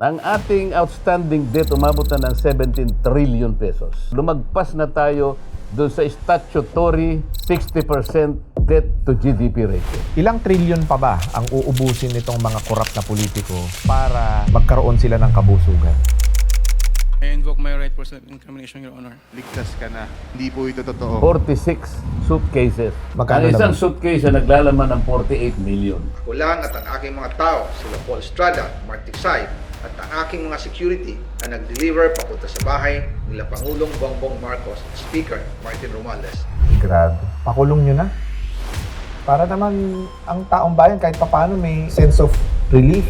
Ang ating outstanding debt umabot na ng 17 trillion pesos. Lumagpas na tayo doon sa statutory 60% debt to GDP ratio. Ilang trilyon pa ba ang uubusin nitong mga korap na politiko para magkaroon sila ng kabusugan? I invoke my right for self-incrimination, Your Honor. ligtas ka na. Hindi po ito totoo. 46 suitcases. Magkano ang isang laman? suitcase ay naglalaman ng 48 million. Ako lang at ang aking mga tao, sila Paul Estrada, Mark Tiksay, at ang aking mga security na nag-deliver papunta sa bahay nila Pangulong Bongbong Marcos at Speaker Martin Romualdez. Grabe. Pakulong nyo na. Para naman ang taong bayan kahit papano may sense of relief.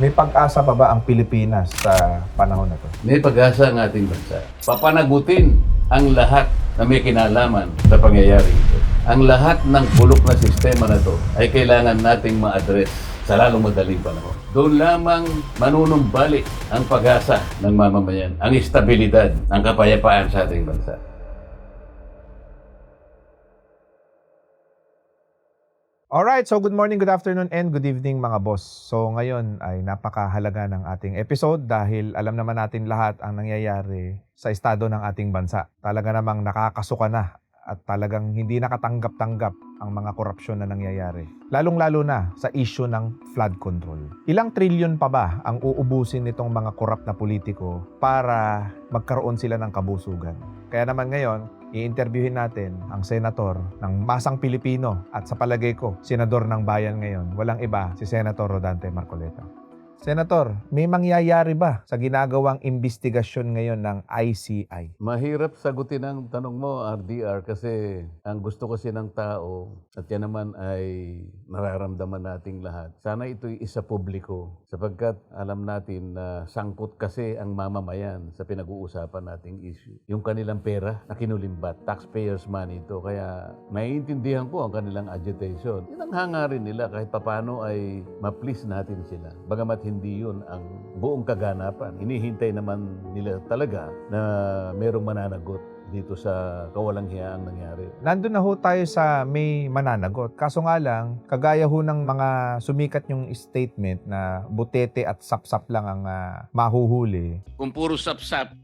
May pag-asa pa ba ang Pilipinas sa panahon na to? May pag-asa ang ating bansa. Papanagutin ang lahat na may kinalaman sa pangyayari ito. Ang lahat ng bulok na sistema na to ay kailangan nating ma-address sa lalong madaling panahon. Doon lamang manunumbalik ang pag-asa ng mamamayan, ang estabilidad, ang kapayapaan sa ating bansa. Alright, so good morning, good afternoon, and good evening mga boss. So ngayon ay napakahalaga ng ating episode dahil alam naman natin lahat ang nangyayari sa estado ng ating bansa. Talaga namang nakakasuka na at talagang hindi nakatanggap-tanggap ang mga korupsyon na nangyayari. Lalong-lalo na sa issue ng flood control. Ilang trilyon pa ba ang uubusin nitong mga korap na politiko para magkaroon sila ng kabusugan? Kaya naman ngayon, i-interviewin natin ang senator ng Masang Pilipino at sa palagay ko, senador ng bayan ngayon. Walang iba, si Senator Rodante Marcoleta. Senator, may mangyayari ba sa ginagawang investigasyon ngayon ng ICI? Mahirap sagutin ang tanong mo, RDR, kasi ang gusto kasi ng tao, at yan naman ay nararamdaman nating lahat, sana ito'y isa publiko, sapagkat alam natin na sangkot kasi ang mamamayan sa pinag-uusapan nating issue. Yung kanilang pera na kinulimbat, taxpayers' money ito, kaya naiintindihan ko ang kanilang agitation. Yan ang hangarin nila kahit papano ay ma-please natin sila. Bagamat hindi yun ang buong kaganapan. Inihintay naman nila talaga na merong mananagot dito sa kawalang hiyaang nangyari. Nandun na ho tayo sa may mananagot. Kaso nga lang, kagaya ho ng mga sumikat yung statement na butete at sapsap lang ang ah, mahuhuli. kung puro sapsap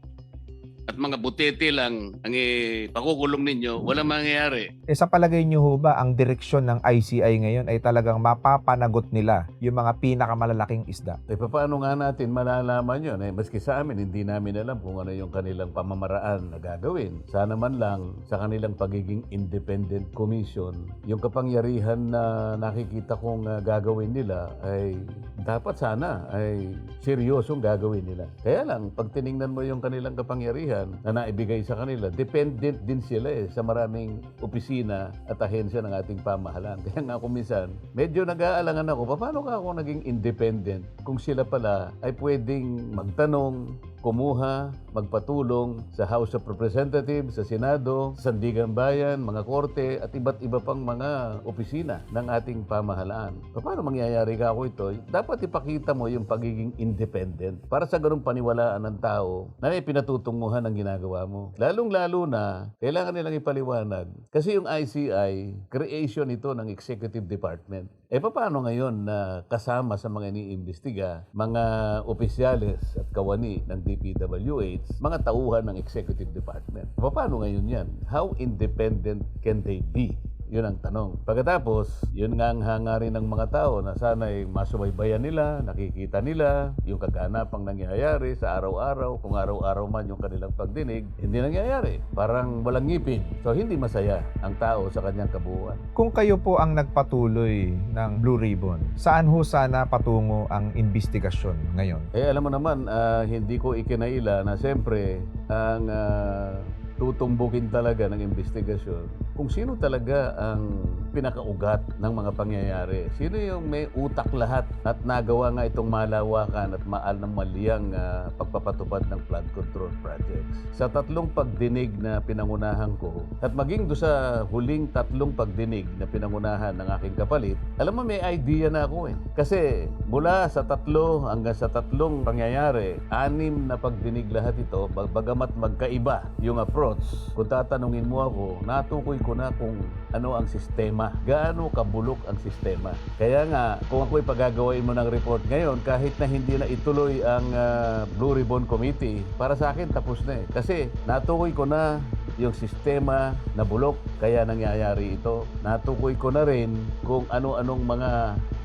at mga butete lang ang eh, pakukulong ninyo, walang mangyayari. Eh sa palagay nyo ho ba, ang direksyon ng ICI ngayon ay talagang mapapanagot nila yung mga pinakamalalaking isda? Eh, paano nga natin malalaman yun? Eh, maski sa amin, hindi namin alam kung ano yung kanilang pamamaraan na gagawin. Sana man lang sa kanilang pagiging independent commission, yung kapangyarihan na nakikita kong ah, gagawin nila ay dapat sana ay seryosong gagawin nila. Kaya lang, pag tiningnan mo yung kanilang kapangyarihan na naibigay sa kanila, dependent din sila eh sa maraming opisina at ahensya ng ating pamahalaan. Kaya nga kung minsan, medyo nag-aalangan ako, paano ka ako naging independent kung sila pala ay pwedeng magtanong, kumuha, magpatulong sa House of Representatives, sa Senado, sa Sandigan Bayan, mga korte, at iba't iba pang mga opisina ng ating pamahalaan. Paano mangyayari ka ako ito? Dapat ipakita mo yung pagiging independent para sa ganung paniwalaan ng tao na pinatutunguhan ng ginagawa mo. Lalong-lalo na, kailangan nilang ipaliwanag. Kasi yung ICI, creation ito ng Executive Department. Eh paano ngayon na kasama sa mga iniimbestiga, mga opisyales at kawani ng DPWH, mga tauhan ng Executive Department? Paano ngayon yan? How independent can they be? Yun ang tanong. Pagkatapos, yun nga ang hangarin ng mga tao na sana'y masubaybayan nila, nakikita nila, yung kaganapang nangyayari sa araw-araw, kung araw-araw man yung kanilang pagdinig, hindi nangyayari. Parang walang ngipin. So, hindi masaya ang tao sa kanyang kabuuan. Kung kayo po ang nagpatuloy ng Blue Ribbon, saan ho sana patungo ang investigasyon ngayon? Eh, alam mo naman, ah, hindi ko ikinaila na siyempre ang ah, tutumbukin talaga ng investigasyon kung sino talaga ang pinakaugat ng mga pangyayari. Sino yung may utak lahat at nagawa nga itong malawakan at maal ng maliyang ah, pagpapatupad ng flood control projects. Sa tatlong pagdinig na pinangunahan ko at maging do sa huling tatlong pagdinig na pinangunahan ng aking kapalit, alam mo may idea na ako eh. Kasi mula sa tatlo hanggang sa tatlong pangyayari, anim na pagdinig lahat ito, bag- bagamat magkaiba yung approach. Kung tatanungin mo ako, natukoy ko na kung ano ang sistema, gaano kabulok ang sistema. Kaya nga, kung ako'y pagagawin mo ng report ngayon, kahit na hindi na ituloy ang ah, Blue Ribbon Committee, para sa akin tapos na eh. Kasi natukoy ko na yung sistema na bulok, kaya nangyayari ito. Natukoy ko na rin kung ano-anong mga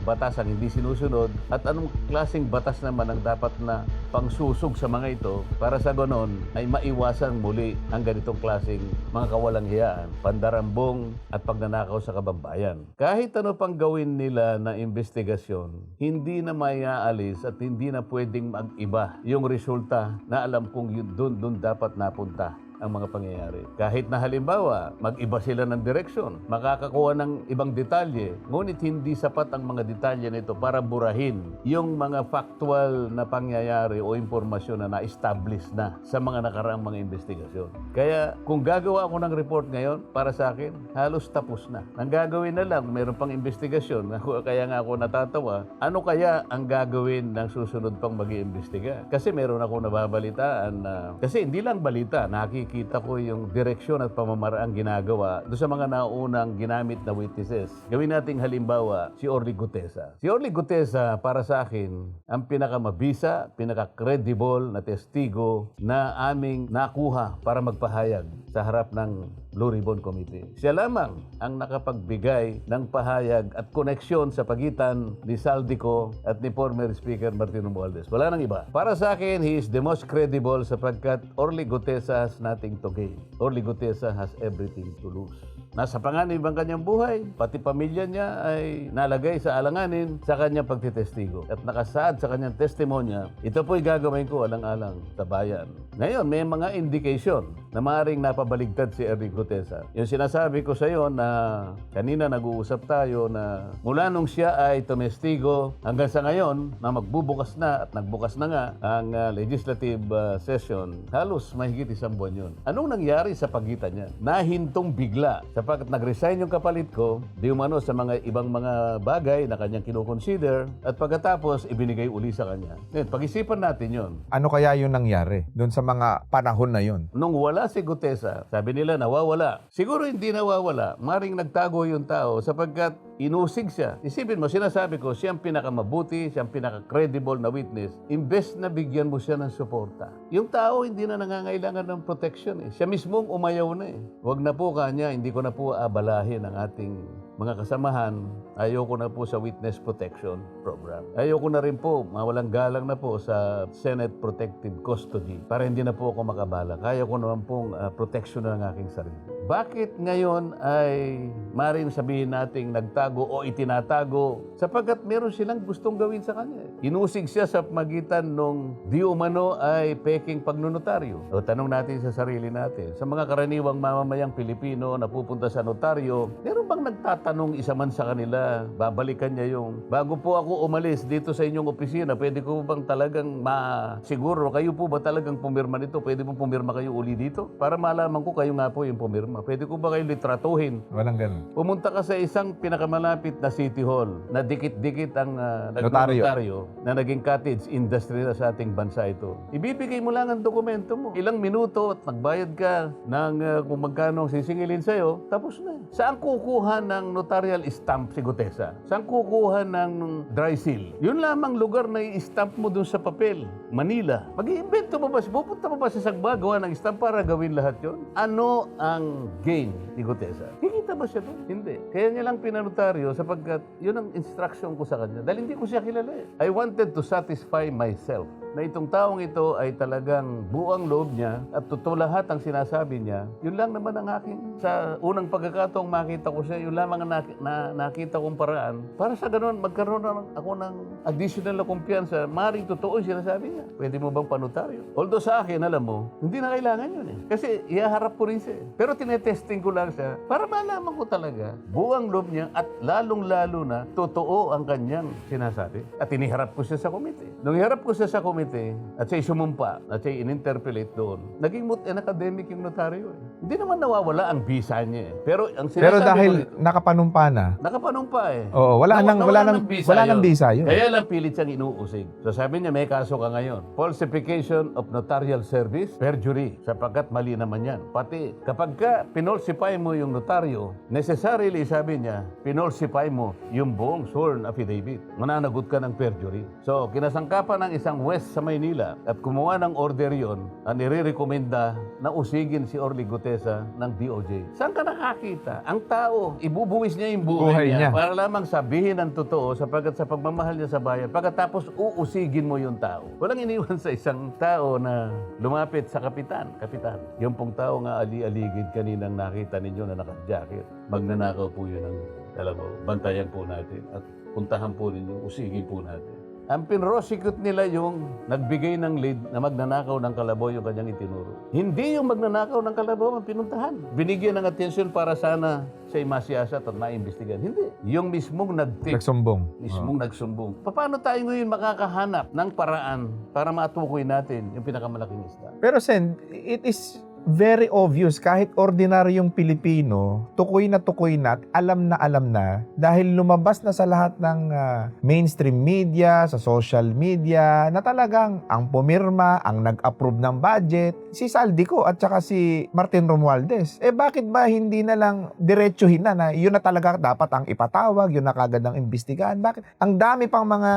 batas ang hindi sinusunod at anong klaseng batas naman ang dapat na pangsusog sa mga ito para sa ganon ay maiwasan muli ang ganitong klaseng mga kawalang hiyaan, pandarambong at pagnanakaw sa kabambayan. Kahit ano pang gawin nila na investigasyon, hindi na maiaalis at hindi na pwedeng mag-iba yung resulta na alam kong yun doon doon dapat napunta ang mga pangyayari. Kahit na halimbawa, mag-iba sila ng direksyon, makakakuha ng ibang detalye, ngunit hindi sapat ang mga detalye nito para burahin yung mga factual na pangyayari o impormasyon na na-establish na sa mga nakaraang mga investigasyon. Kaya kung gagawa ako ng report ngayon, para sa akin, halos tapos na. Ang gagawin na lang, meron pang investigasyon, kaya nga ako natatawa, ano kaya ang gagawin ng susunod pang mag iimbestiga Kasi meron ako nababalitaan na, kasi hindi lang balita, nakikita ko yung direksyon at pamamaraang ginagawa doon sa mga naunang ginamit na witnesses. Gawin nating halimbawa, si Orly Gutesa. Si Orly Gutesa, para sa akin, ang pinakamabisa, pinaka-credible na testigo na aming nakuha para magpahayag sa harap ng Blue Ribbon Committee. Siya lamang ang nakapagbigay ng pahayag at koneksyon sa pagitan ni Saldico at ni former Speaker Martin Romualdez. Wala nang iba. Para sa akin, he is the most credible sapagkat Orly Gutesa has nothing to gain. Orly Gutesa has everything to lose. Nasa panganib ang kanyang buhay, pati pamilya niya ay nalagay sa alanganin sa kanyang pagtitestigo. At nakasaad sa kanyang testimonya, ito po'y gagawin ko alang-alang sa bayan. Ngayon, may mga indication na maaaring napabaligtad si Ernie Gutesa. Yung sinasabi ko sa iyo na kanina nag-uusap tayo na mula nung siya ay tumestigo hanggang sa ngayon na magbubukas na at nagbukas na nga ang ah, legislative ah, session, halos mahigit isang buwan yun. Anong nangyari sa pagitan niya? Nahintong bigla sapagkat nag-resign yung kapalit ko, di umano sa mga ibang mga bagay na kanyang kinukonsider at pagkatapos ibinigay uli sa kanya. Ngayon, pag-isipan natin yon. Ano kaya yung nangyari doon sa mga panahon na yun? Nung wala si Gutesa, sabi nila nawawala. Siguro hindi nawawala. Maring nagtago yung tao sapagkat inusig siya. Isipin mo, sinasabi ko, siya ang pinakamabuti, siya ang pinaka-credible na witness. Imbes na bigyan mo siya ng suporta. Yung tao hindi na nangangailangan ng protection. Eh. Siya mismo umayaw na eh. Huwag na po kanya, hindi ko na po abalahin ang ating mga kasamahan. Ayoko na po sa Witness Protection Program. Ayoko na rin po, mawalang galang na po sa Senate Protective Custody para hindi na po ako makabala. Kaya ko naman pong ah, protection ng aking sarili. Bakit ngayon ay maring sabihin nating nagtago o itinatago sapagkat meron silang gustong gawin sa kanya. Inusig siya sa magitan nung di umano ay peking pagnunotaryo. O tanong natin sa sarili natin, sa mga karaniwang mamamayang Pilipino na pupunta sa notaryo, meron bang nagtatanong isa man sa kanila, babalikan niya yung, bago po ako umalis dito sa inyong opisina, pwede ko bang talagang ma-siguro, kayo po ba talagang pumirma nito? Pwede po pumirma kayo uli dito? Para malaman ko kayo nga po yung pumirma. Pwede ko ba kayo litratuhin? Walang ganun. Pumunta ka sa isang pinakamalapit na City Hall na dikit-dikit ang uh, Notaryo. notaryo na naging cottage industry na sa ating bansa ito. Ibibigay mo lang ang dokumento mo. Ilang minuto at magbayad ka ng uh, kung magkano ang sisingilin sa'yo, tapos na. Saan kukuha ng notarial stamp si Gutesa? Saan kukuha ng dry seal? Yun lamang lugar na i-stamp mo dun sa papel. Manila. Mag-iimbento mo ba? Pupunta mo ba sa Sagba gawa ng stamp para gawin lahat yon? Ano ang gain ni Gutesa? Kikita ba siya doon? Hindi. Kaya niya lang pinanotaryo sapagkat yun ang instruction ko sa kanya. Dahil hindi ko siya kilala eh. I wanted to satisfy myself na itong taong ito ay talagang buang loob niya at totoo lahat ang sinasabi niya, yun lang naman ang aking sa unang pagkakataong makita ko siya, yun lamang ang nak- na, nakita kong paraan. Para sa ganun, magkaroon na ako ng additional na kumpiyansa, maring totoo yung sinasabi niya. Pwede mo bang panotaryo? Although sa akin, alam mo, hindi na kailangan yun eh. Kasi ihaharap ko rin siya eh. Pero tinetesting ko lang siya para malaman ko talaga buang loob niya at lalong-lalo na totoo ang kanyang sinasabi. At iniharap ko siya sa komite. Nung iharap ko siya sa komite, committee at siya'y sumumpa at siya'y in-interpolate doon, naging mut an academic yung notaryo eh. Hindi naman nawawala ang visa niya eh. Pero ang sinasabi Pero ko dahil rito, nakapanumpa na, nakapanumpa eh. oo, wala nang wala nang ng visa wala nang visa yun. Kaya lang pilit siyang inuusig. So sabi niya, may kaso ka ngayon. Falsification of notarial service, perjury. Sapagkat mali naman yan. Pati kapag ka pinolsify mo yung notaryo, necessarily, sabi niya, pinolsify mo yung buong sworn affidavit. Mananagot ka ng perjury. So, kinasangkapan ng isang West sa Maynila at kumuha ng order yon ang nire-recommenda na usigin si Orly Gutesa ng DOJ. Saan ka nakakita? Ang tao, ibubuwis niya yung buhay, Buhay niya, niya. para lamang sabihin ang totoo sapagkat sa pagmamahal niya sa bayan. Pagkatapos uusigin mo yung tao. Walang iniwan sa isang tao na lumapit sa kapitan. Kapitan, yung pong tao nga ali-aligid kaninang nakita ninyo na naka-jacket. Magnanakaw po yun ng dalawa. Bantayan po natin at puntahan po ninyo, usigin po natin. Ang pinrosecute nila yung nagbigay ng lead na magnanakaw ng kalabaw yung kanyang itinuro. Hindi yung magnanakaw ng kalabaw ang pinuntahan. Binigyan ng atensyon para sana siya masiyasat at maimbestigan. Hindi. Yung mismong nag-take Nagsumbong. mismong nagsumbong. Paano tayo ngayon makakahanap ng paraan para matukoy natin yung pinakamalaking isda? Pero Sen, it is very obvious kahit ordinaryong Pilipino, tukoy na tukoy na at alam na alam na dahil lumabas na sa lahat ng ah, mainstream media, sa social media, na talagang ang pumirma, ang nag-approve ng budget, si Saldico at saka si Martin Romualdez. Eh bakit ba hindi na lang diretsuhin na na yun na talaga dapat ang ipatawag, yun na kagad ang imbestigahan? Bakit? Ang dami pang mga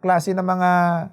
klase ng mga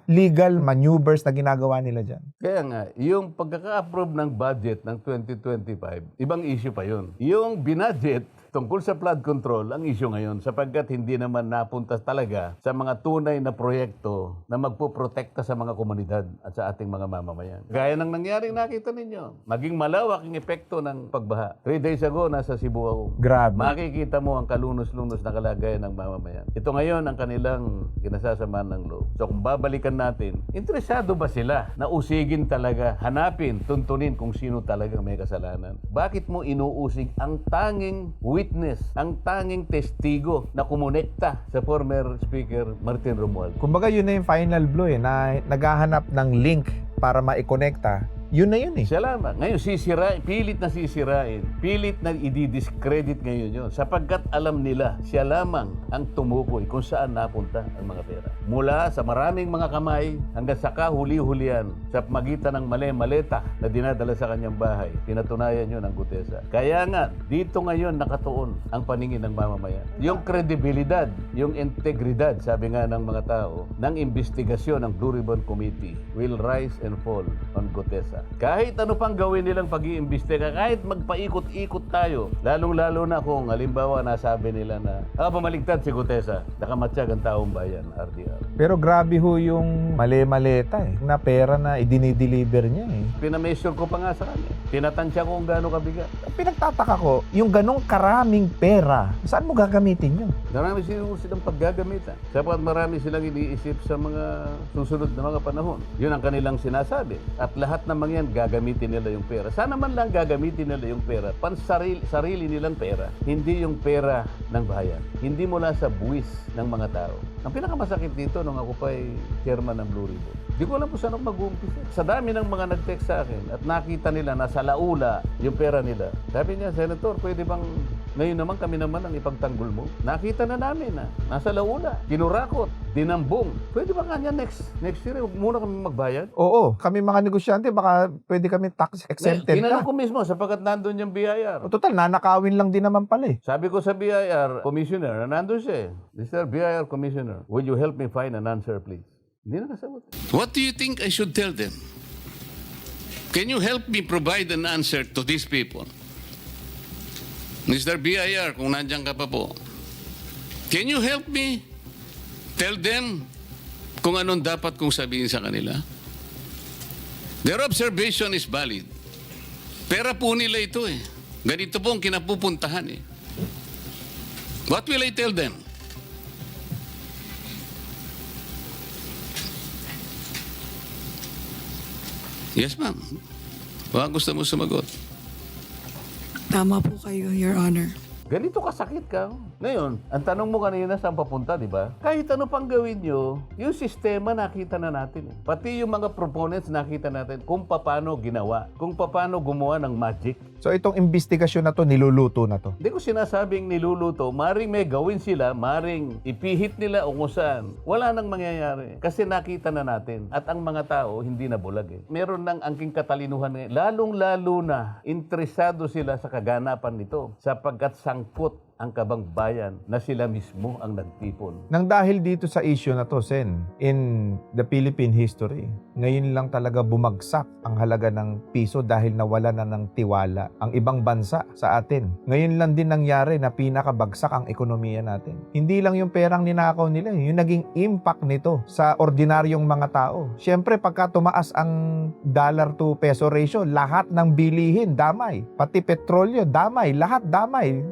legal maneuvers na ginagawa nila dyan. Kaya nga, yung pagkaka-approve ng budget ng 2025, ibang issue pa yun. Yung binudget tungkol sa flood control, ang issue ngayon sapagkat hindi naman napunta talaga sa mga tunay na proyekto na magpuprotekta sa mga komunidad at sa ating mga mamamayan. Gaya ng nangyaring nakita ninyo, maging malawak ang epekto ng pagbaha. Three days ago, nasa Cebu ako. Grabe. Makikita mo ang kalunos-lunos na kalagayan ng mamamayan. Ito ngayon ang kanilang kinasasama ng loob. So kung babalikan natin, interesado ba sila na usigin talaga, hanapin, tuntunin kung sino talaga may kasalanan? Bakit mo inuusig ang tanging witness, ang tanging testigo na kumonekta sa former Speaker Martin Romualdez? Kumbaga yun na yung final blow eh, na naghahanap ng link para maikonekta. Yun na yun eh. Siya lamang. Ngayon, sisira, pilit na sisirain. Pilit na i-discredit ngayon yun. Sapagkat alam nila, siya lamang ang tumukoy kung saan napunta ang mga pera. Mula sa maraming mga kamay hanggang sa kahuli-hulian sa magitan ng mali-maleta na dinadala sa kanyang bahay. Pinatunayan yun ng Gutesa. Kaya nga, dito ngayon nakatuon ang paningin ng mamamayan. Yung kredibilidad, yung integridad, sabi nga ng mga tao, ng investigasyon ng Blue Ribbon Committee will rise and fall on Gutesa. Kahit ano pang gawin nilang pag-iimbestiga, kahit magpaikot-ikot tayo, lalong-lalo na kung halimbawa nasabi nila na, ah, pamaligtad si Gutesa, nakamatsyag ang taong bayan, RDR. Pero grabe ho yung mali-maleta eh. Na pera na idinideliver niya eh. Pinameasure ko pa nga sa kanya. Tinatansya ko kung gaano kabigat. Pinagtataka ko, yung ganong karaming pera, saan mo gagamitin yun? Marami silang silang paggagamitan. Sapat marami silang iniisip sa mga susunod na mga panahon. Yun ang kanilang sinasabi. At lahat ng mga yan, gagamitin nila yung pera. Sana man lang gagamitin nila yung pera. Pan sarili, sarili nilang pera. Hindi yung pera ng bayan. Hindi mula sa buwis ng mga tao. Ang pinakamasakit dito nung ako pa ay chairman ng Blue Ribbon. Di ko alam kung saan ako mag-uumpisa. Sa dami ng mga nag-text sa akin at nakita nila na sa laula yung pera nila. Sabi niya, Senator, pwede bang ngayon naman kami naman ang ipagtanggol mo? Nakita na namin na nasa laula, kinurakot, dinambong. Pwede ba kanya next next year, huwag muna kami magbayad? Oo, kami mga negosyante, baka pwede kami tax exempted Tinanong ka. ko mismo sapagkat nandun yung BIR. O, Total, nanakawin lang din naman pala eh. Sabi ko sa BIR Commissioner, na nandun siya eh. Mr. BIR Commissioner, will you help me find an answer please? Hindi na nasagot. What do you think I should tell them? Can you help me provide an answer to these people? Mr. BIR, kung nandiyan ka pa po. Can you help me tell them kung anong dapat kong sabihin sa kanila? Their observation is valid. Pera po nila ito eh. Ganito po ang kinapupuntahan eh. What will I tell them? Yes, ma'am. Baka gusto mo sumagot. Tama po kayo, Your Honor. Ganito kasakit ka. Ngayon, ang tanong mo kanina saan papunta, di ba? Kahit ano pang gawin nyo, yung sistema nakita na natin. eh. Pati yung mga proponents nakita natin kung paano ginawa, kung paano gumawa ng magic. So itong investigasyon na to, niluluto na to. Hindi ko sinasabing niluluto, maring may gawin sila, maring ipihit nila o kung saan. Wala nang mangyayari. Kasi nakita na natin. At ang mga tao, hindi na bulag eh. Meron ng angking katalinuhan ngayon. Lalong-lalo na, interesado sila sa kaganapan nito. Sapagkat sangkot ang kabang bayan na sila mismo ang nagtipon. Nang dahil dito sa issue na to, Sen, in the Philippine history, ngayon lang talaga bumagsak ang halaga ng piso dahil nawala na ng tiwala ang ibang bansa sa atin. Ngayon lang din nangyari na pinakabagsak ang ekonomiya natin. Hindi lang yung perang ninakaw nila, eh, yung naging impact nito sa ordinaryong mga tao. Siyempre, pagka tumaas ang dollar to peso ratio, lahat ng bilihin damay. Pati petrolyo damay, lahat damay.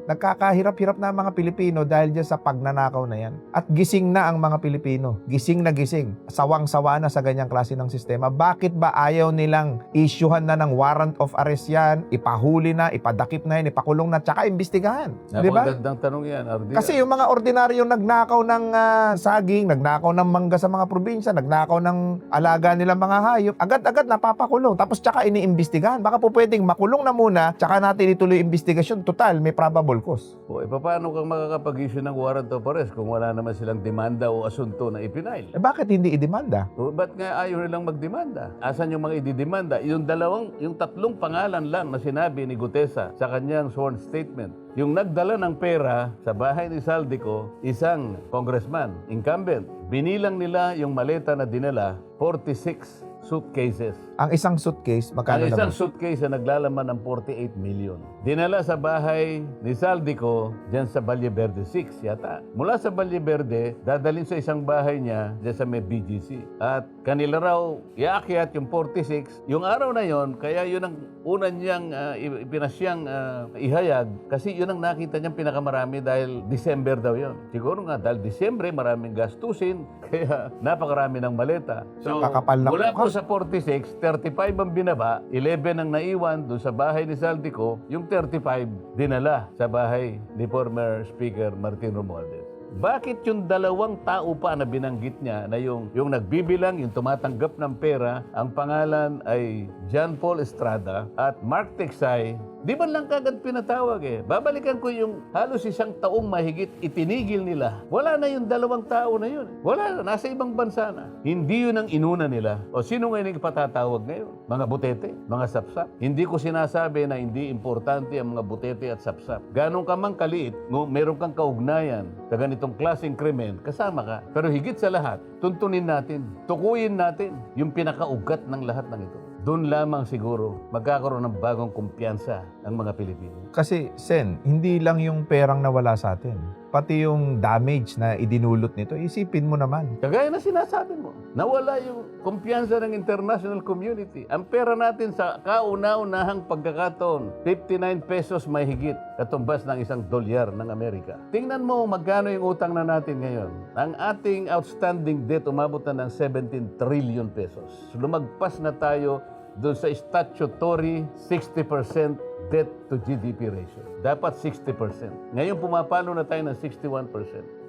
Nagkakahirap-hirap na ang mga Pilipino dahil dyan sa pagnanakaw na yan. At gising na ang mga Pilipino. Gising na gising. Sawang-sawa na sa ganyang klase ng sistema. Bakit ba ayaw nilang isyuhan na ng warrant of arrest yan, ipahuli na, ipadakip na yan, ipakulong na, tsaka imbestigahan? Di ba? Napakagandang tanong yan, Ardi. Kasi yung mga ordinaryong nagnakaw ng ah, saging, nagnakaw ng mangga sa mga probinsya, nagnakaw ng alaga nilang mga hayop, agad-agad napapakulong. Tapos tsaka iniimbestigahan. Baka po pwedeng makulong na muna, tsaka natin ituloy investigasyon. Total, may probable cause. O, e, paano kang makakapag-issue ng warrant of arrest kung wala naman silang demanda o asunto na ipinail? Eh bakit hindi idemanda? O, ba't nga ayaw nilang magdemanda? Asan yung mga ididemanda? Yung dalawang, yung tatlong pangalan lang na sinabi ni Gutesa sa kanyang sworn statement. Yung nagdala ng pera sa bahay ni Saldico, isang congressman, incumbent. Binilang nila yung maleta na dinala, 46 suitcases. Ang isang suitcase, magkano Ang isang naman? suitcase na naglalaman ng 48 million. Dinala sa bahay ni Saldico dyan sa Valle Verde 6 yata. Mula sa Valle Verde, dadalhin sa isang bahay niya dyan sa may BGC. At kanila raw iakyat yung 46. Yung araw na yon, kaya yun ang una niyang uh, ipinasyang ah, ihayag kasi yun ang nakita niyang pinakamarami dahil December daw yon. Siguro nga dahil December maraming gastusin kaya napakarami ng maleta. So Kakapal na mula mukha. Po sa 46, 35 ang binaba, 11 ang naiwan doon sa bahay ni Saldico, yung 35 dinala sa bahay ni former Speaker Martin Romualdez. Bakit yung dalawang tao pa na binanggit niya na yung, yung nagbibilang, yung tumatanggap ng pera, ang pangalan ay John Paul Estrada at Mark Texay, di man lang kagad pinatawag eh. Babalikan ko yung halos isang taong mahigit itinigil nila. Wala na yung dalawang tao na yun. Wala na, nasa ibang bansa na. Hindi yun ang inuna nila. O sino ngayon yung patatawag ngayon? Mga butete, mga sapsap. Hindi ko sinasabi na hindi importante ang mga butete at sapsap. Ganon ka mang kaliit, no, meron kang kaugnayan sa ganitong klaseng krimen, kasama ka. Pero higit sa lahat, tuntunin natin, tukuyin natin yung pinakaugat ng lahat ng ito. Doon lamang siguro magkakaroon ng bagong kumpiyansa ang mga Pilipino. Kasi, Sen, hindi lang yung perang nawala sa atin. Pati yung damage na idinulot nito, isipin mo naman. Kagaya na sinasabi mo, nawala yung kumpiyansa ng international community. Ang pera natin sa kauna-unahang pagkakataon, 59 pesos may higit, katumbas ng isang dolyar ng Amerika. Tingnan mo magkano yung utang na natin ngayon. Ang ating outstanding debt umabot na ng 17 trillion pesos. Lumagpas na tayo doon sa statutory 60% debt to GDP ratio. Dapat 60%. Ngayon pumapalo na tayo ng 61%.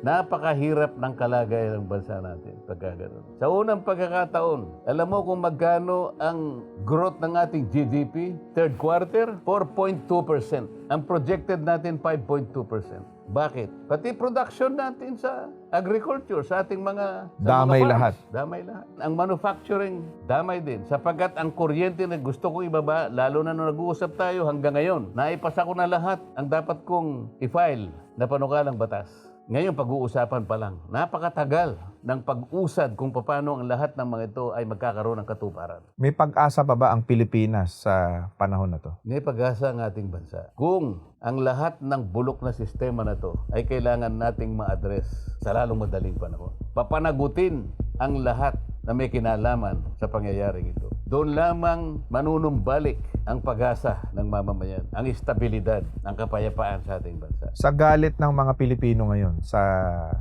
Napakahirap ng kalagayan ng bansa natin pagka ganun. Sa unang pagkakataon, alam mo kung magkano ang growth ng ating GDP? Third quarter, 4.2%. Ang projected natin, 5.2%. Bakit? Pati production natin sa agriculture, sa ating mga... Sa Damay mga farms, lahat. Damay lahat. Ang manufacturing, damay din. Sapagkat ang kuryente na gusto kong ibaba, lalo na nung nag-uusap tayo hanggang ngayon, naipasa ko na lahat ang dapat kong i-file na panukalang batas. Ngayon, pag-uusapan pa lang. Napakatagal ng pag-usad kung paano ang lahat ng mga ito ay magkakaroon ng katuparan. May pag-asa pa ba ang Pilipinas sa panahon na to? May pag-asa ang ating bansa. Kung ang lahat ng bulok na sistema na to ay kailangan nating ma-address sa lalong madaling panahon. Papanagutin ang lahat na may kinalaman sa pangyayaring ito. Doon lamang manunumbalik ang pag-asa ng mamamayan, ang estabilidad, ang kapayapaan sa ating bansa. Sa galit ng mga Pilipino ngayon sa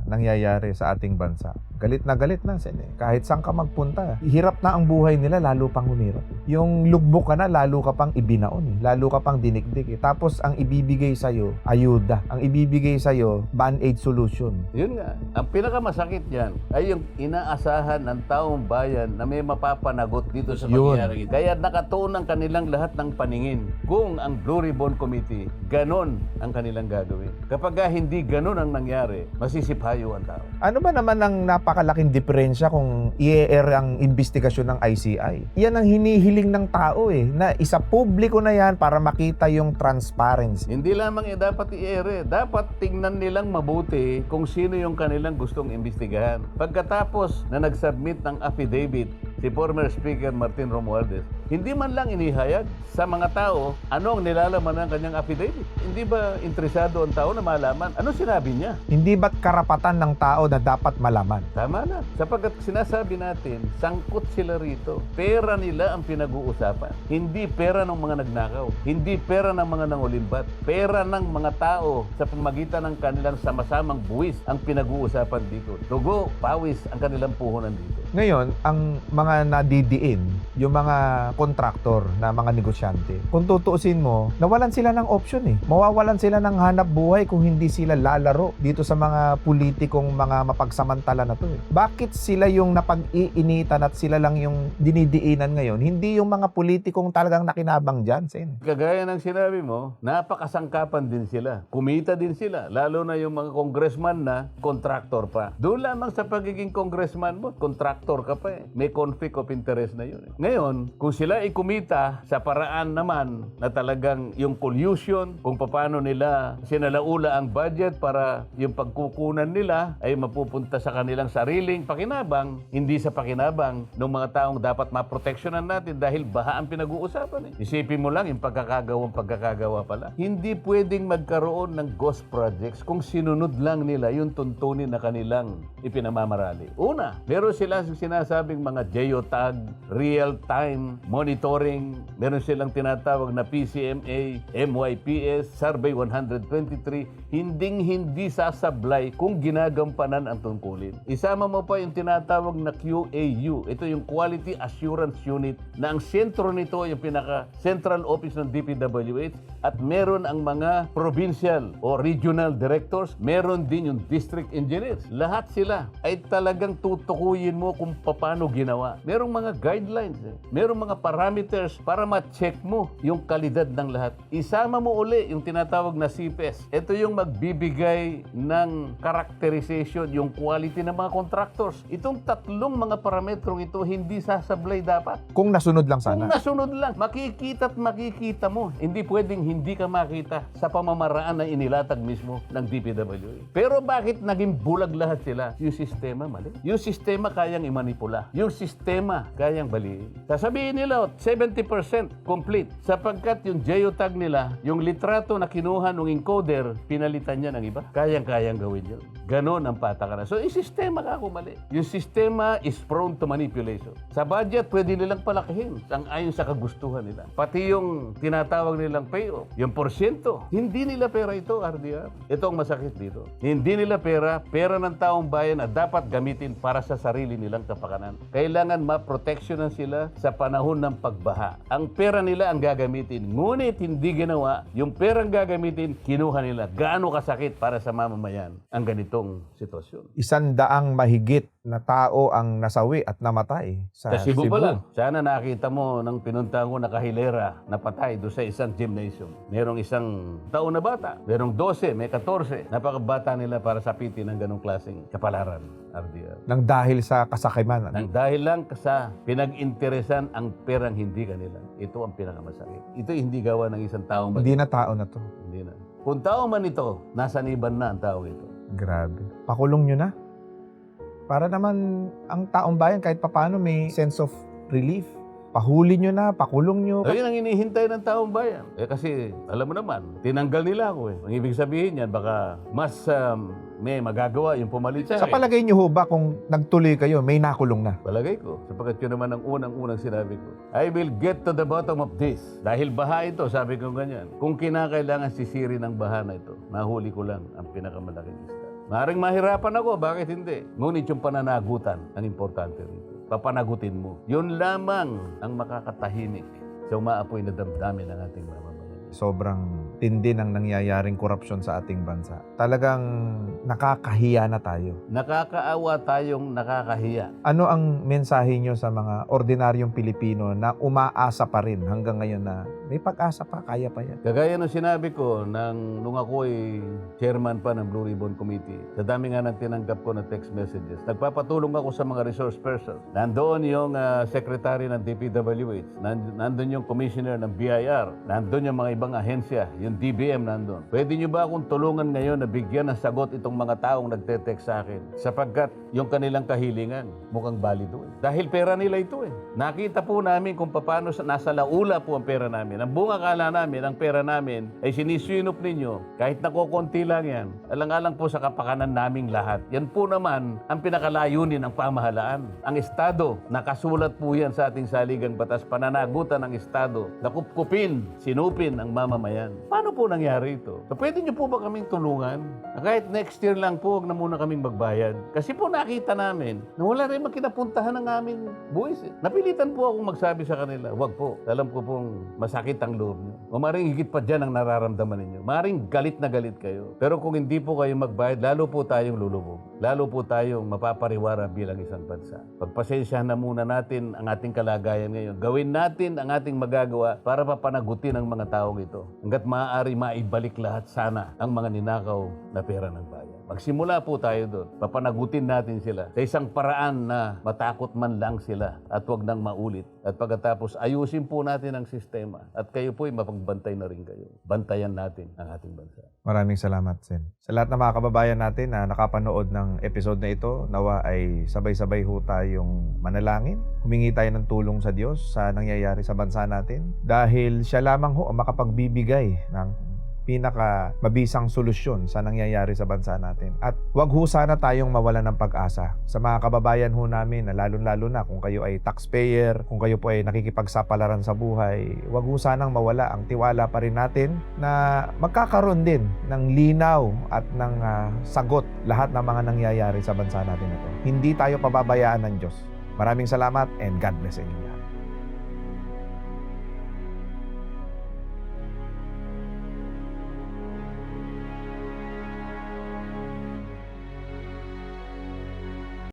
nangyayari sa ating bansa, galit na galit na Sen. eh. Kahit saan ka magpunta, hirap na ang buhay nila, lalo pang humirap. Yung lugbok ka na, lalo ka pang ibinaon. eh. Lalo ka pang dinikdik. Eh. Tapos ang ibibigay sa'yo, ayuda. Ang ibibigay sa'yo, band-aid solution. Yun nga, ang pinakamasakit yan ay yung inaasahan ng taong bayan na may mapapanagot dito sa Yun. mangyayari. Kaya nakatuon ang kanilang lahat ng paningin kung ang Blue Ribbon Committee, ganon ang kanilang gagawin. Kapag ka hindi ganon ang nangyari, masisipayo ang tao. Ano ba naman ang napakalaking diferensya kung i-air ang investigasyon ng ICI? Yan ang hinihiling ng tao eh, na isa publiko na yan para makita yung transparency. Hindi lamang eh dapat i-ere, dapat tingnan nilang mabuti kung sino yung kanilang gustong imbestigahan. Pagkatapos na nag-submit ng affidavit si former Speaker Martin Romualdez, hindi man lang inihayag sa mga tao ano ang nilalaman ng kanyang affidavit. Hindi ba interesado ang tao na malaman ano sinabi niya? Hindi ba't karapatan ng tao na dapat malaman? Tama na. Sapagkat sinasabi natin, sangkot sila rito. Pera nila ang pinag-uusapan. Hindi pera ng mga nagnakaw. Hindi pera ng mga nangulimbat. Pera ng mga tao sa pamagitan ng kanilang sama-samang buwis ang pinag-uusapan dito. Dugo, pawis ang kanilang puhunan dito. Ngayon, ang mga nadidiin, yung mga kontraktor na mga negosyante, kung tutuusin mo, nawalan sila ng option eh. Mawawalan sila ng hanap buhay kung hindi sila lalaro dito sa mga politikong mga mapagsamantala na to eh. Bakit sila yung napag-iinitan at sila lang yung dinidiinan ngayon? Hindi yung mga politikong talagang nakinabang dyan, Sen. Kagaya ng sinabi mo, napakasangkapan din sila. Kumita din sila. Lalo na yung mga congressman na contractor pa. Doon lamang sa pagiging congressman mo, contractor ka pa eh. May conflict of interest na yun. eh. Ngayon, kung sila ay kumita sa paraan naman na talagang yung collusion, kung paano nila sinalaula ang budget para yung pagkukunan nila ay mapupunta sa kanilang sariling pakinabang, hindi sa pakinabang ng mga taong dapat maproteksyonan natin dahil baha ang pinag-uusapan. Eh. Isipin mo lang yung pagkakagawang pagkakagawa pala. Hindi pwedeng magkaroon ng ghost projects kung sinunod lang nila yung tuntunin na kanilang ipinamamarali. Una, meron sila sinasabing mga geotag, real-time monitoring, meron silang tinatawag na PCMA, MYPS, Survey 123, hinding-hindi sasablay kung ginagampanan ang tungkulin. Isama mo pa yung tinatawag na QAU. Ito yung Quality Assurance Unit na ang sentro nito yung pinaka central office ng DPWH at meron ang mga provincial o regional directors, meron din yung district engineers. Lahat sila ay talagang tutukuyin mo kung paano ginawa. Merong mga guidelines, eh. merong mga parameters para ma-check mo yung kalidad ng lahat. Isama mo uli yung tinatawag na CPS. Ito yung magbibigay ng characterization, yung quality ng mga contractors. Itong tatlong mga parametrong ito hindi sasablay dapat. Kung nasunod lang Kung sana. nasunod lang, makikita at makikita mo. Hindi pwedeng hindi ka makita sa pamamaraan na inilatag mismo ng DPWH. Pero bakit naging bulag lahat sila? Yung sistema mali. Yung sistema kayang imanipula. Yung sistema kayang baliin. Sasabihin nila, oh, 70% complete. Sapagkat yung geotag nila, yung litrato na kinuha ng encoder, pinalitan niya ng iba. Kayang-kayang gawin yun. Ganon ang patakaran. So, yung sistema ka kung mali. Yung sistema is prone to manipulation. Sa budget, pwede nilang palakihin ang ayon sa kagustuhan nila. Pati yung tinatawag nilang payoff, yung porsyento, hindi nila pera ito, RDR. Ito ang masakit dito. Hindi nila pera, pera ng taong bayan na dapat gamitin para sa sarili nilang kapakanan. Kailangan maproteksyonan sila sa panahon ng pagbaha. Ang pera nila ang gagamitin, ngunit hindi ginawa, yung perang gagamitin, kinuha nila. Gaano kasakit para sa mamamayan ang ganitong sitwasyon. Isang daang mahigit na tao ang nasawi at namatay sa, Sa Cebu, pa lang. Sana nakita mo nang pinuntahan ko nakahilera na patay doon sa isang gymnasium. Merong isang taon na bata. Merong 12, may 14. Napakabata nila para sapitin ng ganong klaseng kapalaran. RDR. Nang dahil sa kasakiman. Nang dahil lang sa pinag-interesan ang perang hindi kanila. Ito ang pinakamasakit. Ito hindi gawa ng isang tao man. Hindi na tao na to. Hindi na. Kung tao man ito, nasa niban na ang tao ito. Grabe. Pakulong nyo na. Para naman ang taong bayan kahit papano may sense of relief. Pahuli nyo na, pakulong nyo. Ayun ang inihintay ng taong bayan. Eh kasi, alam mo naman, tinanggal nila ako eh. Ang ibig sabihin yan, baka mas um, may magagawa yung pumalit sa palagay nyo ho ba kung nagtuloy kayo, may nakulong na? Palagay ko, sapagkat yun naman ang unang-unang sinabi ko. I will get to the bottom of this. Dahil baha ito, sabi ko ganyan. Kung kinakailangan sisirin ng baha na ito, nahuli ko lang ang pinakamalaking isda. Maring mahirapan ako, bakit hindi? Ngunit yung pananagutan ang importante rito. Papanagutin mo. Yun lamang ang makakatahimik sa umaapoy na damdamin ng ating mamamayan. Sobrang tindi ng nangyayaring korupsyon sa ating bansa. Talagang nakakahiya na tayo. Nakakaawa tayong nakakahiya. Ano ang mensahe nyo sa mga ordinaryong Pilipino na umaasa pa rin hanggang ngayon na may pag-asa pa, kaya pa yan? Kagaya ng sinabi ko nang nung ako ay chairman pa ng Blue Ribbon Committee, sa dami nga ng tinanggap ko na text messages, nagpapatulong ako sa mga resource persons. Nandoon yung ah, secretary ng DPWH, nand- nandun yung commissioner ng BIR, nandun yung mga ibang ahensya, yung DBM nandun. Pwede nyo ba akong tulungan ngayon na bigyan ng sagot itong mga taong nagte-text sa akin? Sapagkat yung kanilang kahilingan, mukhang balido eh. Dahil pera nila ito eh. Nakita po namin kung paano sa, nasa laula po ang pera namin. Ang bunga kala namin, ang pera namin ay sinisinop ninyo. Kahit nakukunti lang yan. Alang-alang po sa kapakanan naming lahat. Yan po naman ang pinakalayunin ng pamahalaan. Ang Estado, nakasulat po yan sa ating saligang batas, pananagutan ng Estado, nakupkupin, sinupin ang mamamayan. Paano po nangyari ito? Pwede nyo po ba kaming tulungan? Kahit next year lang po, huwag na muna kaming magbayad. Kasi po nakita namin na wala rin makinapuntahan ng aming buwis. Eh. Napilitan po akong magsabi sa kanila, wag po. Alam ko pong masakit ang loob nyo. O maring higit pa dyan ang nararamdaman ninyo. Maring galit na galit kayo. Pero kung hindi po kayo magbayad, lalo po tayong lulubog. Lalo po tayong mapapariwara bilang isang bansa. Pagpasensyahan na muna natin ang ating kalagayan ngayon. Gawin natin ang ating magagawa para papanagutin ang mga taong ito. Hanggat maaari maibalik lahat sana ang mga ninakaw na pera ng bayan. Magsimula po tayo doon. Papanagutin natin sila sa isang paraan na matakot man lang sila at wag nang maulit. At pagkatapos ayusin po natin ang sistema at kayo po'y mapagbantay na rin kayo. Bantayan natin ang ating bansa. Maraming salamat, Sen. Sa lahat ng mga kababayan natin na nakapanood ng episode na ito, nawa ay sabay-sabay ho tayong manalangin. Humingi tayo ng tulong sa Diyos sa nangyayari sa bansa natin. Dahil siya lamang ho ang makapagbibigay ng pinaka mabisang solusyon sa nangyayari sa bansa natin. At wag ho sana tayong mawala ng pag-asa. Sa mga kababayan ho namin na lalong-lalo na kung kayo ay taxpayer, kung kayo po ay nakikipagsapalaran sa buhay, wag ho sanang mawala ang tiwala pa rin natin na magkakaroon din ng linaw at ng ah, sagot lahat ng mga nangyayari sa bansa natin ito. Hindi tayo pababayaan ng Diyos. Maraming salamat and God bless inyo.